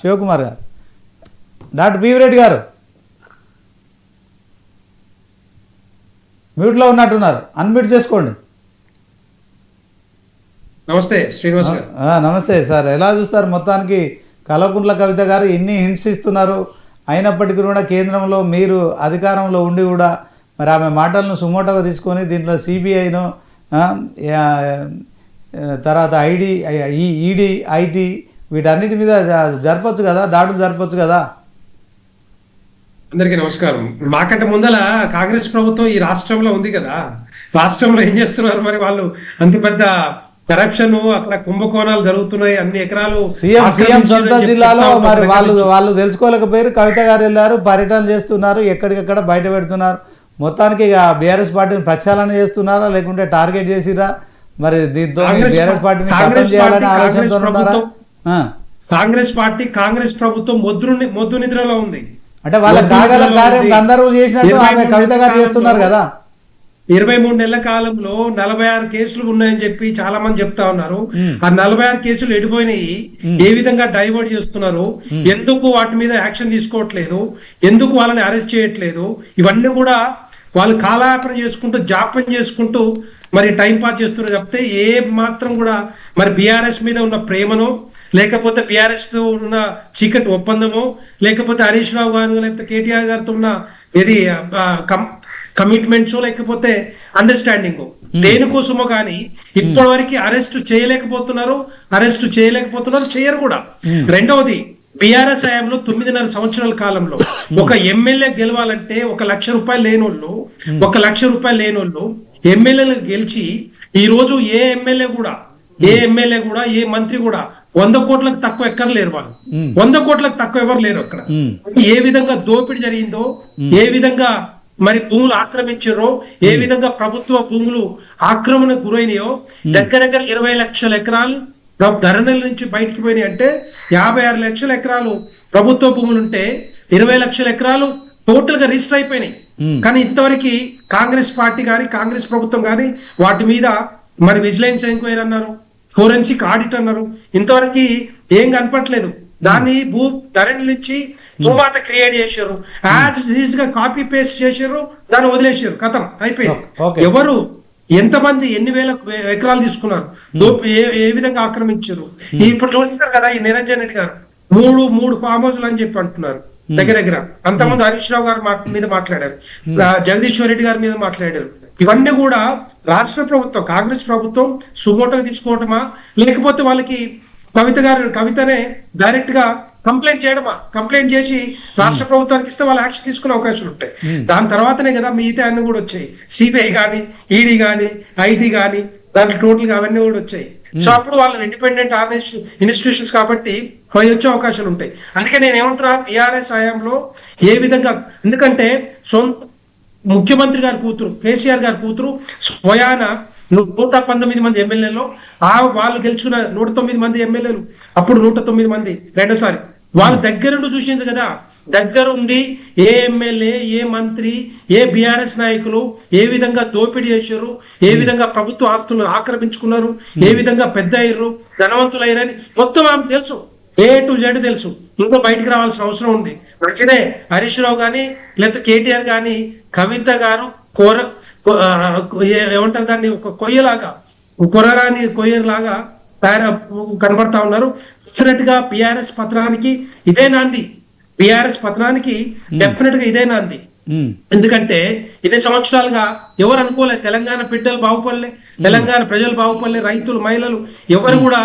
శివకుమార్? గారు. Doctor PV Reddy గారు. మ్యూట్లో ఉన్నట్టున్నారు. అన్మ్యూట్ చేసుకోండి. నమస్తే శ్రీనివాస్ గారు. ఆ, నమస్తే సార్. ఎలా చూస్తారు మొత్తానికి కల్వకుంట్ల కవిత గారు ఎన్ని హింట్స్ ఇస్తున్నారు. అయినప్పటికీ కూడా కేంద్రంలో మీరు అధికారంలో ఉండి కూడా మరి ఆమె మాటలను సుమోటోగా తీసుకొని దీంట్లో సిబిఐను తర్వాత ఐడి ఈ ఈడీ ఐటీ వీటన్నిటి మీద జరపొచ్చు కదా దాడులు జరపొచ్చు కదా? అందరికీ నమస్కారం. మాకంటే ముందల కాంగ్రెస్ ప్రభుత్వం ఈ రాష్ట్రంలో ఉంది కదా. రాష్ట్రంలో ఏం చేస్తున్నారు మరి వాళ్ళు? అంత పెద్ద కరప్షన్ అక్కడ కుంభకోణాలు జరుగుతున్నాయి అన్ని ఎకరాలు సీఎం సొంత జిల్లాలో మరి వాళ్ళు. వాళ్ళు తెలుసుకోలేకపోయారు. కవిత గారు వెళ్ళారు పర్యటన చేస్తున్నారు ఎక్కడికక్కడ బయట పెడుతున్నారు. మొత్తానికి ఇక బీఆర్ఎస్ పార్టీని ప్రక్షాళన చేస్తున్నారా? లేకుంటే టార్గెట్ చేసిరా మరి దీంతో కాంగ్రెస్ పార్టీ, కాంగ్రెస్ ప్రభుత్వం- ఆ. కాంగ్రెస్ పార్టీ కాంగ్రెస్ ప్రభుత్వం మొద్దు మొద్దు నిద్రలో ఉంది. అంటే వాళ్ళ కాగల కార్యం చేసినట్టు ఆమె కవిత గారు చేస్తున్నారు కదా. ఇరవై మూడు నెలల కాలంలో నలభై ఆరు కేసులు ఉన్నాయని చెప్పి చాలా మంది చెప్తా ఉన్నారు. ఆ నలభై ఆరు కేసులు ఎడిపోయినాయి. ఏ విధంగా డైవర్ట్ చేస్తున్నారు? ఎందుకు వాటి మీద యాక్షన్ తీసుకోవట్లేదు? ఎందుకు వాళ్ళని అరెస్ట్ చేయట్లేదు? ఇవన్నీ కూడా వాళ్ళు కాలయాపన చేసుకుంటూ జాప్యం చేసుకుంటూ మరి టైం పాస్ చేస్తున్నారు తప్పితే ఏ మాత్రం కూడా మరి బీఆర్ఎస్ మీద ఉన్న ప్రేమనో లేకపోతే బీఆర్ఎస్తో ఉన్న చీకటి ఒప్పందమో లేకపోతే హరీష్ రావు గారు లేకపోతే కేటీఆర్ గారితో ఉన్న ఇది కమిట్మెంట్స్ లేకపోతే అండర్స్టాండింగ్ దేనికోసమో కానీ ఇప్పటి వరకు అరెస్ట్ చేయలేకపోతున్నారు అరెస్ట్ చేయలేకపోతున్నారు చేయరు కూడా. రెండవది బీఆర్ఎస్ హయాంలో తొమ్మిదిన్నర సంవత్సరాల కాలంలో ఒక ఎమ్మెల్యే గెలవాలంటే ఒక లక్ష రూపాయలు లేనోళ్ళు ఒక లక్ష రూపాయలు లేనోళ్ళు ఎమ్మెల్యేలు గెలిచి ఈ రోజు ఏ ఎమ్మెల్యే కూడా ఏ ఎమ్మెల్యే కూడా ఏ మంత్రి కూడా వంద కోట్లకు తక్కువ ఎక్కడ లేరు వాళ్ళు. వంద కోట్లకు తక్కువ ఎవరు లేరు అక్కడ. మ్మ్. ఏ విధంగా దోపిడీ జరిగిందో ఏ విధంగా మరి భూములు ఆక్రమించారో ఏ విధంగా ప్రభుత్వ భూములు ఆక్రమణకు గురైనాయో దగ్గర దగ్గర ఇరవై లక్షల ఎకరాలు ధరణుల నుంచి బయటికి పోయినాయి అంటే యాభై ఆరు లక్షల ఎకరాలు ప్రభుత్వ భూములు ఉంటే ఇరవై లక్షల ఎకరాలు టోటల్గా రిజిస్టర్ అయిపోయినాయి. కానీ ఇంతవరకు కాంగ్రెస్ పార్టీ కానీ కాంగ్రెస్ ప్రభుత్వం కానీ వాటి మీద మరి విజిలెన్స్ ఎంక్వైరీ అన్నారు ఫోరెన్సిక్ ఆడిట్ అన్నారు. ఇంతవరకు ఏం కనపట్లేదు దాన్ని భూ ధరణి నుంచి భూమాత క్రియేట్ చేశారు. యాజ్ ఈజ్గా కాపీ పేస్ట్ చేశారు దాన్ని వదిలేశారు. కథం అయిపోయింది. Okay. ఎవరు? ఎంతమంది ఎన్ని వేల ఎకరాలు తీసుకున్నారు? ఏ ఏ విధంగా ఆక్రమించారు? ఇప్పుడు చూస్తారు కదా ఈ నిరంజన్ రెడ్డి గారు. మూడు మూడు ఫామ్ హౌస్లు అని చెప్పి అంటున్నారు. దగ్గర దగ్గర. అంతమంది హరీష్ రావు గారు మీద మాట్లాడారు. జగదీశ్వర్ రెడ్డి గారి మీద మాట్లాడారు. ఇవన్నీ కూడా రాష్ట్ర ప్రభుత్వం కాంగ్రెస్ ప్రభుత్వం సుమోటోగా తీసుకోవటమా? లేకపోతే వాళ్ళకి కవిత గారు కవితనే డైరెక్ట్గా కంప్లైంట్ చేయడమా? కంప్లైంట్ చేసి రాష్ట్ర ప్రభుత్వానికి ఇస్తే వాళ్ళు యాక్షన్ తీసుకునే అవకాశాలు ఉంటాయి. దాని తర్వాతనే కదా మిగతా అన్ని కూడా వచ్చాయి. సిబిఐ కానీ ఈడీ కానీ ఐటీ కానీ దాంట్లో టోటల్గా అవన్నీ కూడా వచ్చాయి. సో అప్పుడు వాళ్ళు ఇండిపెండెంట్ ఆర్గనైజేషన్ ఇన్స్టిట్యూషన్స్ కాబట్టి అవి వచ్చే అవకాశాలు ఉంటాయి. అందుకే నేను ఏమంటున్నా బీఆర్ఎస్ హయాంలో ఏ విధంగా ఎందుకంటే సొంత ముఖ్యమంత్రి గారి కూతురు కేసీఆర్ గారి కూతురు స్వయాన నూట పంతొమ్మిది మంది ఎమ్మెల్యేలు ఆ వాళ్ళు గెలిచిన నూట తొమ్మిది మంది ఎమ్మెల్యేలు అప్పుడు నూట తొమ్మిది మంది రెండోసారి. వాళ్ళు దగ్గరుండి చూసింది కదా దగ్గరుండి ఏ ఎమ్మెల్యే ఏ మంత్రి ఏ బీఆర్ఎస్ నాయకులు ఏ విధంగా దోపిడీ చేశారు ఏ విధంగా ప్రభుత్వ ఆస్తులను ఆక్రమించుకున్నారు ఏ విధంగా పెద్ద అయ్యారు ధనవంతులు అయ్యారని మొత్తం ఆమె తెలుసు. ఏ టు జెడ్ తెలుసు. ఇంకా బయటికి రావాల్సిన అవసరం ఉంది. మంచిదే హరీష్ రావు కానీ లేకపోతే కేటీఆర్ కానీ కవిత గారు కోర ఏమంటారు దాన్ని? ఒక కొయ్యలాగా కొరరాని కొయ్యలాగా తయారు కనబడతా ఉన్నారు. డెఫినెట్గా బిఆర్ఎస్ పత్రానికి ఇదే నాంది. బిఆర్ఎస్ పత్రానికి డెఫినెట్గా ఇదే నాంది. ఎందుకంటే ఇన్ని సంవత్సరాలుగా ఎవరు అనుకోలే తెలంగాణ బిడ్డలు బాగుపడలే తెలంగాణ ప్రజలు బాగుపడలే రైతులు మహిళలు ఎవరు కూడా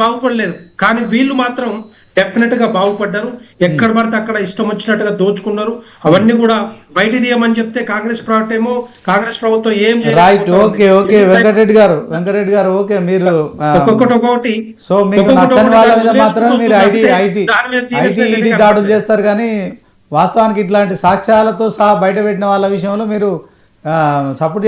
బాగుపడలేదు. కానీ వీళ్ళు మాత్రం డెఫినెట్గా బాగుపడ్డారు. ఎక్కడ పడితే అక్కడ ఇష్టం వచ్చినట్టుగా దోచుకున్నారు. అవన్నీ కూడా బయట తీయమని చెప్తే కాంగ్రెస్ ప్రభుత్వం ఏమో కాంగ్రెస్ ప్రభుత్వం ఏం రైట్. ఓకే ఓకే వెంకటరెడ్డి గారు వెంకటరెడ్డి గారు ఓకే మీరు ఒక్కొక్కటి ఒక్కొక్కటి సో మీకు నచ్చని వాళ్ళ మీద మీరు ఐటీ దాడులు చేస్తారు కానీ వాస్తవానికి ఇట్లాంటి సాక్ష్యాలతో సహా బయట పెట్టిన వాళ్ళ విషయంలో మీరు సపోర్ట్